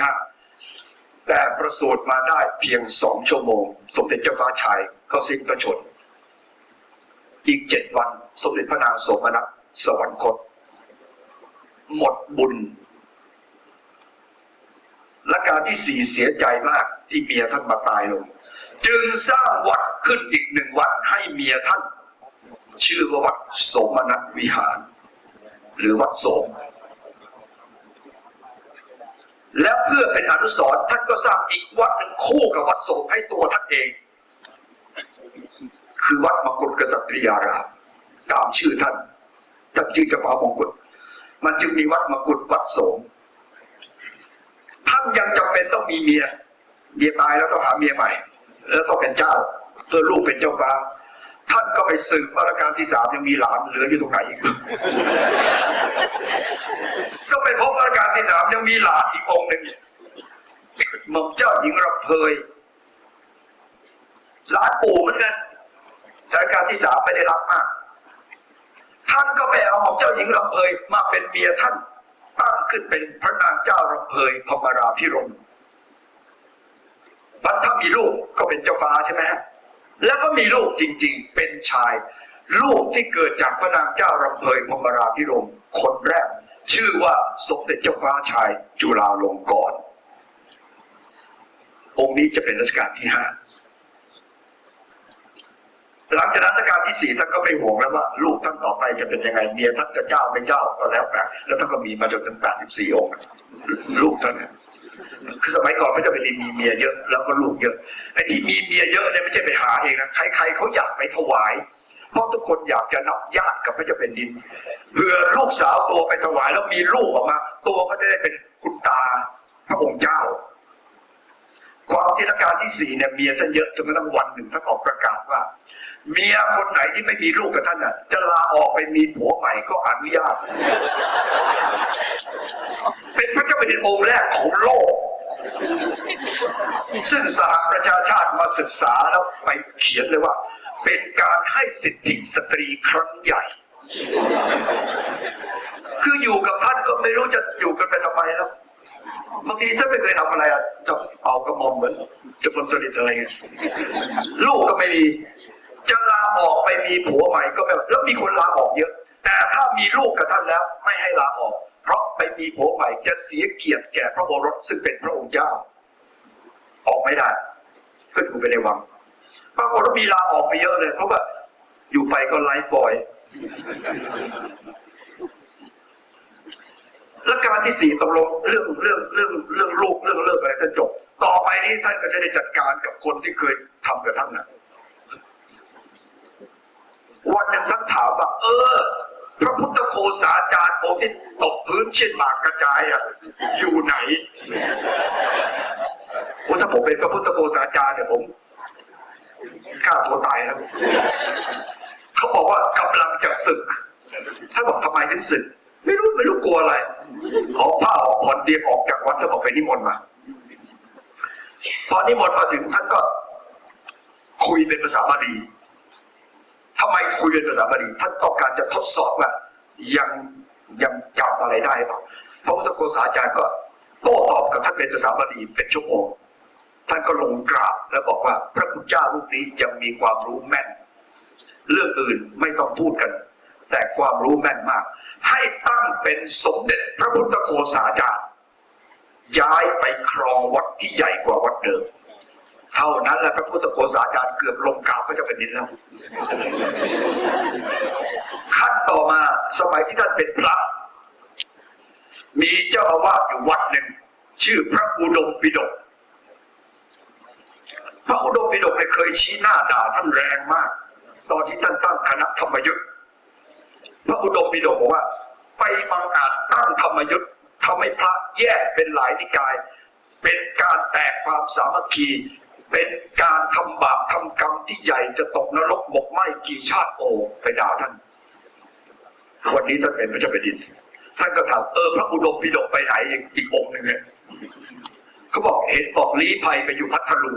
ห้าแต่ประสูติมาได้เพียงสองชั่วโมง สมเด็จเจ้าฟ้าชายก็สิ้นพระชน อีกเจ็ดวันสมเด็จพระนางสมนัสสวรรคต หมดบุญ และการที่สี่เสียใจมากที่เมียท่านมาตายลง จึงสร้างวัดขึ้นอีกหนึ่งวัดให้เมียท่าน ชื่อว่าวัดสมนัสวิหาร หรือวัดโสม แล้วเพื่อเป็นอนุสรณ์ท่านก็สร้างอีกวัดหนึ่งคู่กับวัดโสมให้ตัวท่านเอง คือวัดมกุฎกษัตริยารามตามชื่อท่านท่านชื่อเจ้าฟ้ามงกุฎมันจึงมีวัดมกุฎวัดโสมท่านยังจำเป็นต้องมีเมียเมียตายแล้วต้องหาเมียใหม่ แล้วต้องเป็นเจ้า เพื่อลูกเป็นเจ้าฟ้า ท่านก็ไปสืบวารัชกาลที่สามยังมีหลานเหลืออยู่ตรงไหนอีกก็ไปพบวารัชกาลที่สามยังมีหลาน หม่อมเจ้าหญิงรำเพยหลานปู่เหมือนกันแต่รัชกาลที่สามไม่ได้รับมาก ท่านก็ไปเอาหม่อมเจ้าหญิงรำเพยมาเป็นเมียท่านตั้งขึ้นเป็นพระนางเจ้ารำเพยพมราพิรมบันถ้ามีลูกก็เป็นเจ้าฟ้าใช่ไหมฮะแล้วก็มีลูกจริงๆ เป็นชาย ลูกที่เกิดจากพระนางเจ้ารำเพยพมราพิรมคนแรก ชื่อว่าสมเด็จเจ้าฟ้าชายจุฬาลงกรณ์องค์นี้จะเป็นรัชกาลที่ห้าหลังจากนั้นรัชกาลที่สี่ท่านก็ไม่ห่วงแล้วว่า ลูกท่านต่อไปจะเป็นยังไงเมียท่านจะเจ้าไม่เจ้าก็แล้วแต่แล้วท่านก็มีมาจนถึงแปดสิบสี่องค์ลูกท่านเนี่ยคือสมัยก่อนพระเจ้าแผ่นดินมีเมียเยอะแล้วก็ลูกเยอะไอ้ที่มีเมียเยอะเนี่ยไม่ใช่ไปหาเองนะใครๆเขาอยากไปถวาย เพราะทุกคนอยากจะนับญาติกับพระเจ้าแผ่นดิน เพื่อลูกสาวตัวไปถวายแล้วมีลูกออกมา ตัวก็จะได้เป็นคุณตาพระองค์เจ้า ความที่รัชกาลที่สี่เนี่ยเมียท่านเยอะจนกระทั่งวันหนึ่งท่านออกประกาศว่า เมียคนไหนที่ไม่มีลูกกับท่านน่ะ จะลาออกไปมีผัวใหม่ก็อนุญาต เป็นพระเจ้าแผ่นดินองค์แรกของโลก ซึ่งสหประชาชาติมาศึกษาแล้วไปเขียนเลยว่า เป็นการให้สิทธิสตรีครั้งใหญ่ คืออยู่กับท่านก็ไม่รู้จะอยู่กันไปทำไมแล้วบางทีท่านไม่เคยทำอะไรอะจะเอากระหม่อมเหมือนจะคนสนิทอะไรเงี้ยลูกก็ไม่มี จะลาออกไปมีผัวใหม่ก็ไม่แล้วมีคนลาออกเยอะ แต่ถ้ามีลูกกับท่านแล้ว ไม่ให้ลาออก เพราะไปมีผัวใหม่จะเสียเกียรติแก่พระโอรสซึ่งเป็นพระองค์เจ้า ออกไม่ได้ก็อยู่ไปในวังปรากฏว่ามีลาออกไปเยอะเลยเพราะว่าอยู่ไปก็ไลฟ์บอย และการที่สี่ตกลงเรื่องเรื่องเรื่องเรื่องลูกเรื่องเลิกอะไรท่านจบ ต่อไปนี้ท่านก็จะได้จัดการกับคนที่เคยทำกับท่านนะวันหนึ่งท่านถามว่า เออ พระพุทธโคสาจารย์องค์ที่ตกพื้นเช่นหมากกระจายอะอยู่ไหนโอ้ถ้าผมเป็นพระพุทธโคสาจารย์เนี่ยผมฆ่าตัวตายแล้ว เขาบอกว่ากำลังจะศึกท่านบอกทำไมถึงศึก ไม่รู้ไม่รู้กลัวอะไรออกผ้าออกผ่อนเตรียมออกจากวัดท่านบอกไปนิมนต์มาตอนนิมนต์มาถึงท่านก็ คุยเป็นภาษาบาลีทำไมคุยเป็นภาษาบาลีท่านต้องการจะทดสอบว่ายังยังจำอะไรได้เปล่าพระพุทธโฆษาจารย์ก็โต้ตอบกับท่านเป็นภาษาบาลีเป็นชั่วโมงท่านก็ลงกราบแล้วบอกว่า พระพุทธเจ้ารูปนี้ยังมีความรู้แม่น เรื่องอื่นไม่ต้องพูดกัน แต่ความรู้แม่นมาก ให้ตั้งเป็นสมเด็จพระพุทธโฆษาจารย์ย้ายไปครองวัดที่ใหญ่กว่าวัดเดิม เท่านั้นแหละพระพุทธโฆษาจารย์เกือบลงกราบพระเจ้าแผ่นดินแล้วขั้นต่อมาสมัยที่ท่านเป็นพระ มีเจ้าอาวาสอยู่วัดหนึ่ง ชื่อพระอุดมปิฎกพระอุดมปิฎกเนี่ยเคยชี้หน้าด่าท่านแรงมาก ตอนที่ท่านตั้งคณะธรรมยุทธ์พระอุดมปิฎกบอกว่า ไปบังอาจตั้งธรรมยุทธ์ทำให้พระแยกเป็นหลายนิกาย เป็นการแตกความสามัคคีเป็นการทำบาปทำกรรมที่ใหญ่จะตกนรกหมกไหมกี่ชาติโอไปด่าท่าน วันนี้ท่านเป็นพระเจ้าแผ่นดิน ท่านก็ถามเออพระอุดมปิฎกไปไหนอีกอีกองหนึ่งเนี่ยเขาบอกเห็นบอกลี้ภัยไปอยู่พัทลุง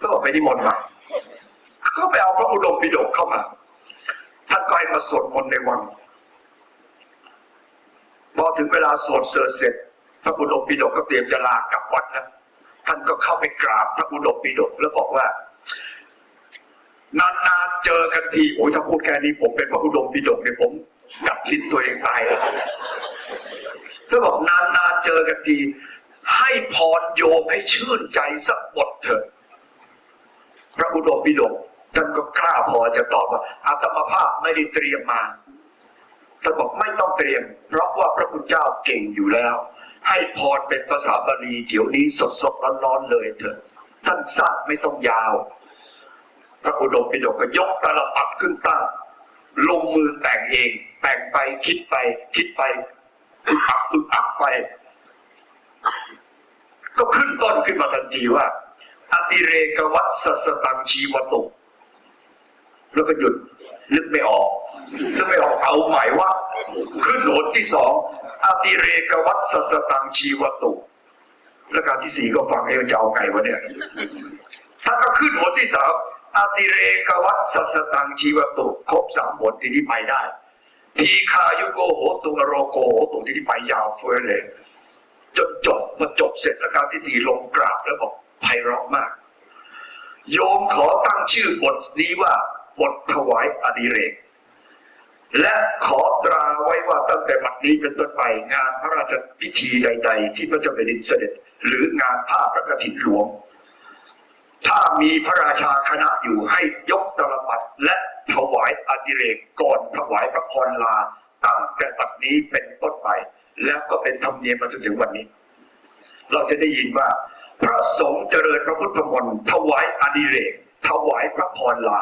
ก็บอกไปนิมนต์มา เขาไปเอาพระอุดมปิฎกเข้ามา ท่านก็ให้มาสวดมนต์ในวัง พอถึงเวลาสวดเสร็จเสร็จ พระอุดมปิฎกก็เตรียมจะลากลับวัดแล้วท่านก็เข้าไปกราบพระอุดมปิฎกแล้วบอกว่านานๆเจอกันทีโอ้ยถ้าพูดแค่นี้ผมเป็นพระอุดมปิฎกเนี่ยผมกัดลิ้นตัวเองตายแล้วถ้าบอกนานๆเจอกันที ให้พรโยมให้ชื่นใจสักบทเถอะ พระอุดมปิฎก ท่านก็กล้าพอจะตอบว่าอาตมาภาพไม่ได้เตรียมมาท่านบอกไม่ต้องเตรียม เพราะว่าพระคุณเจ้าเก่งอยู่แล้ว ให้พรเป็นภาษาบาลีเดี๋ยวนี้สดๆร้อนๆเลยเถอะ สั้นๆไม่ต้องยาว พระอุดมปิฎกก็ยกตลปัดขึ้นตั้งลงมือแต่งเอง แต่งไปคิดไป คิดไปอึกอักอึกอักไป ก็ขึ้นต้นขึ้นมาทันทีว่า อติเรกวัตสสตังชีวตุ แล้วก็หยุดนึกไม่ออกนึกไม่ออกเอาหมายว่า ขึ้นหนที่สองอติเรกวัตสสตังชีวตุแล้วการที่สี่ก็ฟังเองจะเอาไงวะเนี่ยถ้าก็ขึ้นหนที่สามอติเรกวัตสสตังชีวตุครบสามบทที่นี้ไปได้ทีคายุโกโหตุอโรโกโหตุที่นี้ไปยาวเฟ้อเลยจนจบพอจบเสร็จแล้วการที่สี่ลงกราบแล้วบอกไพเราะมาก โยมขอตั้งชื่อบทนี้ว่า บทถวายอดิเรก และขอตราไว้ว่าตั้งแต่บัดนี้เป็นต้นไปงานพระราชพิธีใด ๆ ที่พระเจ้าแผ่นดินเสด็จ หรืองานผ้าพระกฐินหลวง ถ้ามีพระราชาคณะอยู่ให้ยกตลปัดและถวายอดิเรกก่อนถวายพระพรลาตั้งแต่บัดนี้เป็นต้นไป แล้วก็เป็นธรรมเนียมมาจนถึงวันนี้ เราจะได้ยินว่าพระสงฆ์เจริญพระพุทธมนต์ถวายอดิเรก ถวายพระพรลา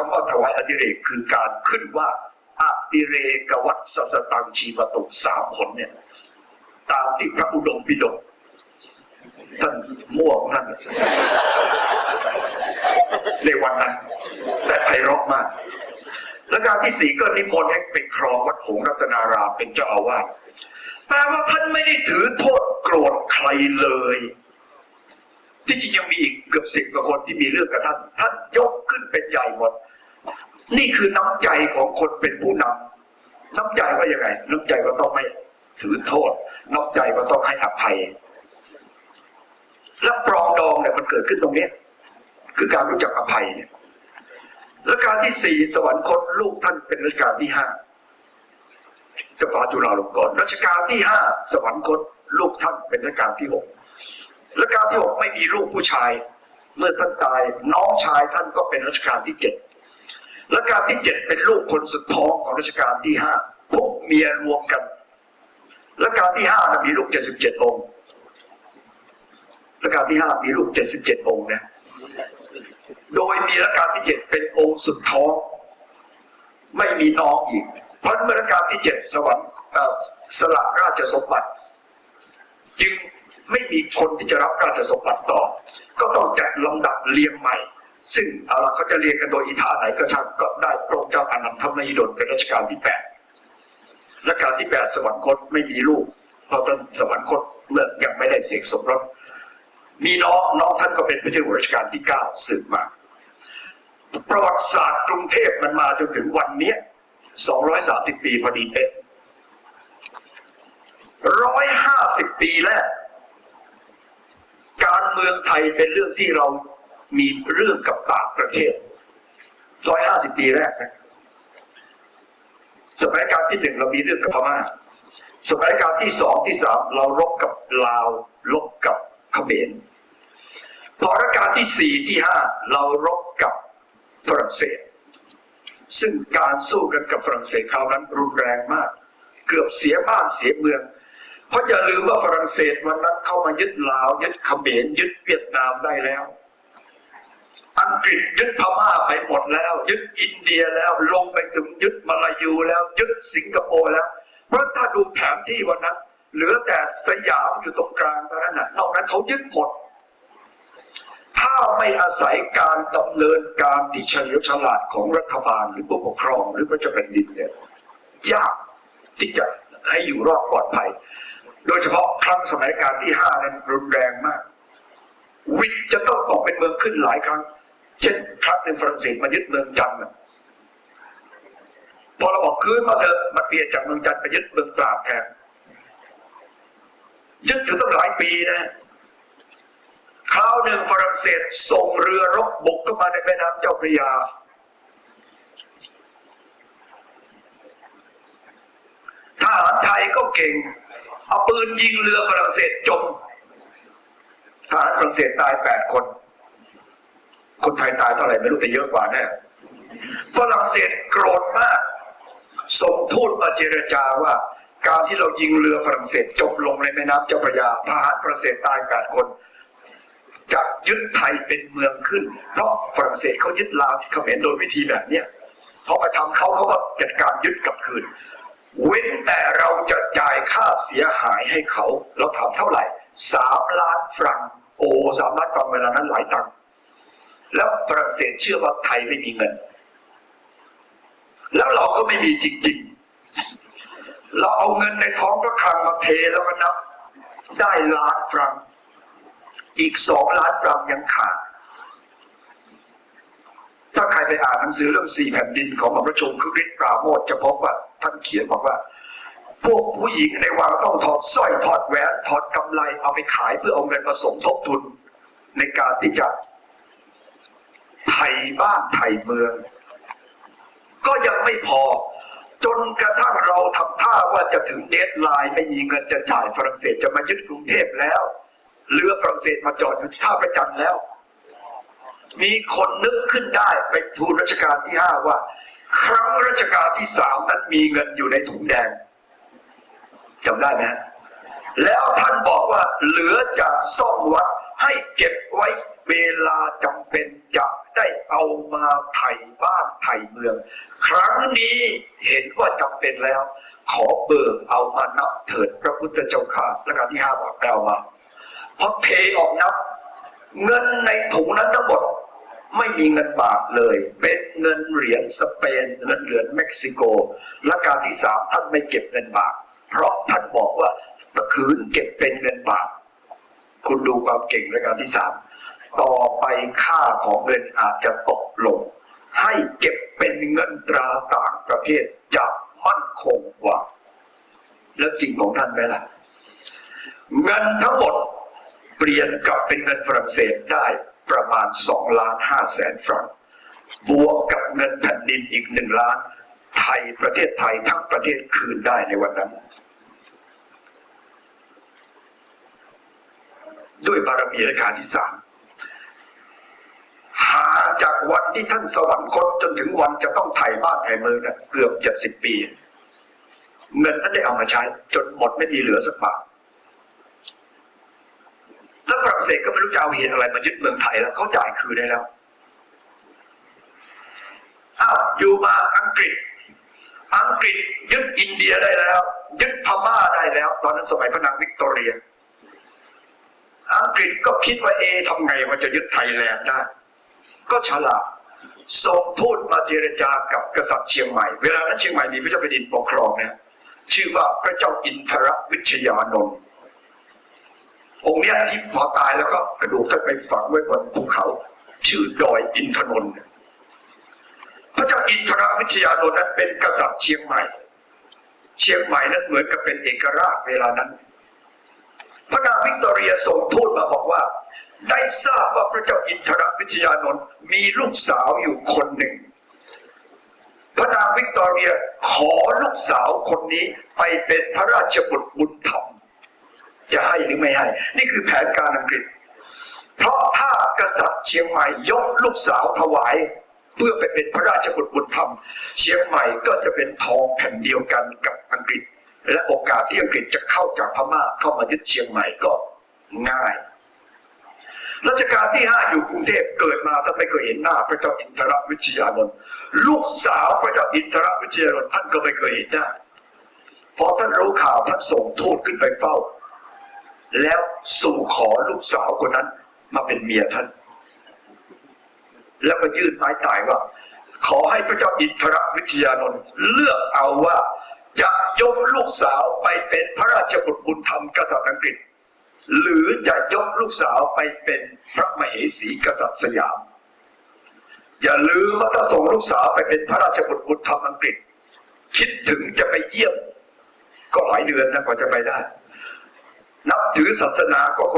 คำว่าถวายอดิเรกคือการขึ้นว่าอดิเรกวัตสสตังชีวตุสามผลเนี่ยตามที่พระอุดมปิฎกท่านมั่วงท่านในวันนั้น แต่ไพเราะมากและการที่สี่ก็นิมนต์ให้ไปครองวัดหงรัตนารามเป็นเจ้าอาวาสแปลว่าท่านไม่ได้ถือโทษโกรธใครเลย ที่จริงยังมีอีกเกือบสิบกว่าคนที่มีเรื่องกับท่าน ท่านยกขึ้นเป็นใหญ่หมด นี่คือน้ำใจของคนเป็นผู้นำน้ำใจว่ายังไง น้ำใจก็ต้องไม่ถือโทษ น้ำใจก็ต้องให้อภัย และปรองดองเนี่ยมันเกิดขึ้นตรงเนี้ยคือการรู้จักอภัยเนี่ยรัชกาลที่สี่สวรรคตลูกท่านเป็นรัชกาลที่ห้าจ้าฟ้าจุฬาลงกรณ์รัชกาลที่ห้าสวรรคตลูกท่านเป็นรัชกาลที่หกรัชกาลที่หกไม่มีลูกผู้ชาย เมื่อท่านตายน้องชายท่านก็เป็นรัชกาลที่เจ็ด รัชกาลที่เจ็ดเป็นลูกคนสุดท้องของรัชกาลที่ห้าพวกเมียรวมกันรัชกาลที่ห้ามีลูกเจ็ดสิบเจ็ดองค์รัชกาลที่ห้ามีลูกเจ็ดสิบเจ็ดองค์นะโดยมีรัชกาลที่เจ็ดเป็นองค์สุดท้อง ไม่มีน้องอีกเพราะเมื่อรัชกาลที่เจ็ดสวรรค์สละราชสมบัติ จึงไม่มีคนที่จะรับราชสมบัติต่อ ก็ต้องจัดลำดับเรียงใหม่ ซึ่งเอาละเขาจะเรียงกันโดยอีท่าไหนก็ช่างก็ได้พระองค์เจ้าอนันทมหิดลเป็นรัชกาลที่แปดรัชกาลที่แปดสวรรคตไม่มีลูกเพราะตอนสวรรคตเมื่อยังไม่ได้เสกสมรสมีน้องน้องท่านก็เป็นพระเจ้าอยู่หัวรัชกาลที่เก้าสืบมาประวัติศาสตร์กรุงเทพมันมาจนถึงวันนี้สองร้อยสามสิบปีพอดีเป๊ะร้อยห้าสิบปีแรกการเมืองไทยเป็นเรื่องที่เรา มีเรื่องกับต่างประเทศร้อยห้าสิบปีแรกนะสมัยการที่หนึ่งเรามีเรื่องกับพม่าสมัยการที่สองที่สามเรารบกับลาวรบกับเขมรพอรัชกาลที่สี่ที่ห้าเรารบกับฝรั่งเศส ซึ่งการสู้กันกับฝรั่งเศสคราวนั้นรุนแรงมาก เกือบเสียบ้านเสียเมือง เพราะอย่าลืมว่าฝรั่งเศสวันนั้นเข้ามายึดลาว ยึดเขมรยึดเวียดนามได้แล้ว งกฤษยึดพม่าไปหมดแล้ว ยึดอินเดียแล้วลงไปถึงยึดมาลายูแล้ว ยึดสิงคโปร์แล้วเพราะถ้าดูแผนที่วันนั้น เหลือแต่สยามอยู่ตรงกลางเท่านั้นนะนอกนั้นเขายึดหมด ถ้าไม่อาศัยการดำเนินการที่เฉลียวฉลาดของรัฐบาลหรือผู้ปกครองหรือพระเจ้าแผ่นดินเนี่ยยากที่จะให้อยู่รอดปลอดภัย โดยเฉพาะครั้งสมัยการที่ห้านั้นรุนแรงมาก วิทย์จะต้องตกเป็นเมืองขึ้นหลายครั้ง เช่นครั้งหนึ่งฝรั่งเศสมายึดเมืองจันทร์พอเราบอกคืนมาเถอะมาเปลี่ยนจากเมืองจันทร์ไปยึดเมืองตราดแทนยึดอยู่ตั้งหลายปีนะคราวหนึ่งฝรั่งเศสส่งเรือรบบุกเข้ามาในแม่น้ำเจ้าพระยา ทหารไทยก็เก่ง เอาปืนยิงเรือฝรั่งเศสจม ทหารฝรั่งเศสตายแปดคน คนไทยตายเท่าไหร่ไม่รู้แต่เยอะกว่าแน่ฝรั่งเศสโกรธมาก ส่งทูตมาเจรจาว่า การที่เรายิงเรือฝรั่งเศสจมลงในแม่น้ำเจ้าพระยาทหารฝรั่งเศสตายแปดคนจะยึดไทยเป็นเมืองขึ้น เพราะฝรั่งเศสเขายึดลาวเขมรโดยวิธีแบบเนี้ยพอไปทำเขาเขาก็จัดการยึดกลับคืน เว้นแต่เราจะจ่ายค่าเสียหายให้เขา เราถามเท่าไหร่สามล้านฟรังโอ้สามล้านฟรังเวลานั้นหลายตังค์ แล้วฝรั่งเศสเชื่อว่าไทยไม่มีเงิน แล้วเราก็ไม่มีจริง ๆ เราเอาเงินในท้องพระคลังมาเทแล้วก็นับ ได้ล้านฟรัง อีกสองล้านฟรังยังขาด ถ้าใครไปอ่านหนังสือเรื่องสี่แผ่นดินของหม่อมราชวงศ์คึกฤทธิ์ปราโมทจะพบว่า ท่านเขียนบอกว่า พวกผู้หญิงในวังต้องถอดสร้อยถอดแหวนถอดกำไรเอาไปขายเพื่อเอาเงินมาสมทบทุน ในการที่จะ ไทยบ้านไทยเมือง ก็ยังไม่พอ จนกระทั่งเราทำท่าว่าจะถึงเดทไลน์ไม่มีเงินจะจ่ายฝรั่งเศสจะมายึดกรุงเทพแล้วเรือฝรั่งเศสมาจอดอยู่ที่ท่าประจันแล้ว มีคนนึกขึ้นได้ไปทูลรัชกาลที่ห้าว่า ครั้งรัชกาลที่สามนั้นมีเงินอยู่ในถุงแดงจำได้ไหมแล้วท่านบอกว่าเหลือจากซ่อมวัดให้เก็บไว้ เวลาจำเป็นจะได้เอามาไถ่บ้านไถ่เมือง ครั้งนี้เห็นว่าจำเป็นแล้ว ขอเบิกเอามานับเถิดพระพุทธเจ้าค่ะรัชกาลที่ห้าบอกแปลมาพอเทออกนับ เงินในถุงนั้นทั้งหมดไม่มีเงินบาทเลย เป็นเงินเหรียญสเปน เงินเหรียญเม็กซิโก และการที่สามท่านไม่เก็บเงินบาท เพราะท่านบอกว่าตะคืนเก็บเป็นเงินบาท คุณดูความเก่งในการที่สาม ต่อไปค่าของเงินอาจจะตกลง ให้เก็บเป็นเงินตราต่างประเทศจะมั่นคงกว่า แล้วจริงของท่านไหมล่ะ เงินทั้งหมดเปลี่ยนกลับเป็นเงินฝรั่งเศสได้ประมาณ2ล้าน5แสนฟรังบวกกับเงินแผ่นดินอีกหนึ่งล้าน ไทยประเทศไทยทั้งประเทศคืนได้ในวันนั้น ด้วยบารมีรัชกาลที่สาม หาจากวันที่ท่านสวรรคตจนถึงวันจะต้องไถ่บ้านไถ่เมืองนะเกือบเจ็ดสิบปี เงินนั้นได้เอามาใช้ จนหมดไม่มีเหลือสักบาทแล้วฝรั่งเศสก็ไม่รู้จะเอาเหตุอะไรมายึดเมืองไทยแล้วเขาจ่ายคืนได้แล้วอ้าวอยู่มาอังกฤษ อังกฤษยึดอินเดียได้แล้ว ยึดพม่าได้แล้ว ตอนนั้นสมัยพระนางวิกตอเรีย อังกฤษก็คิดว่าเอทำไงมันจะยึดไทยแลนด์ได้ ก็ฉลาดส่งทูตมาเจรจากับกษัตริย์เชียงใหม่ เวลานั้นเชียงใหม่มีพระเจ้าแผ่นดินปกครองเนี่ยชื่อว่าพระเจ้าอินทรวิชยานนท์องค์เนี้ยที่พอตายแล้วก็กระดูกท่านไปฝังไว้บนภูเขา ชื่อดอยอินทนนท์พระเจ้าอินทรวิชยานนท์นั้นเป็นกษัตริย์เชียงใหม่ เชียงใหม่นั้นเหมือนกับเป็นเอกราชเวลานั้น พระนางวิกตอเรียส่งทูตมาบอกว่า ได้ทราบว่าพระเจ้าอินทรวิชยานนท์มีลูกสาวอยู่คนหนึ่ง พระนางวิกตอเรียขอลูกสาวคนนี้ไปเป็นพระราชบุตรบุญธรรม จะให้หรือไม่ให้ นี่คือแผนการอังกฤษ เพราะถ้ากษัตริย์เชียงใหม่ยกลูกสาวถวาย เพื่อไปเป็นพระราชบุตรบุญธรรม เชียงใหม่ก็จะเป็นทองแผ่นเดียวกันกับอังกฤษ และโอกาสที่อังกฤษจะเข้าจากพม่าเข้ามายึดเชียงใหม่ก็ง่าย รัชกาลที่ห้าอยู่กรุงเทพเกิดมาท่านไม่เคยเห็นหน้า พระเจ้าอินทรวิชยานนท์ลูกสาวพระเจ้าอินทรวิชยานนท์ท่านก็ไม่เคยเห็นหน้าพอท่านรู้ข่าวท่านส่งทูตขึ้นไปเฝ้า แล้วสู่ขอลูกสาวคนนั้นมาเป็นเมียท่าน แล้วก็ยื่นไม้ตายว่า ขอให้พระเจ้าอินทรวิทยานนท์เลือกเอาว่าจะยกลูกสาวไปเป็นพระราชบุตรบุญธรรมกษัตริย์อังกฤษ หรือจะยกลูกสาวไปเป็นพระมเหสีกษัตริย์สยาม อย่าลืมว่าถ้าส่งลูกสาวไปเป็นพระราชบุตรบุตรธรรมอังกฤษ คิดถึงจะไปเยี่ยม ก็หลายเดือนนะกว่าจะไปได้ นับถือศาสนาก็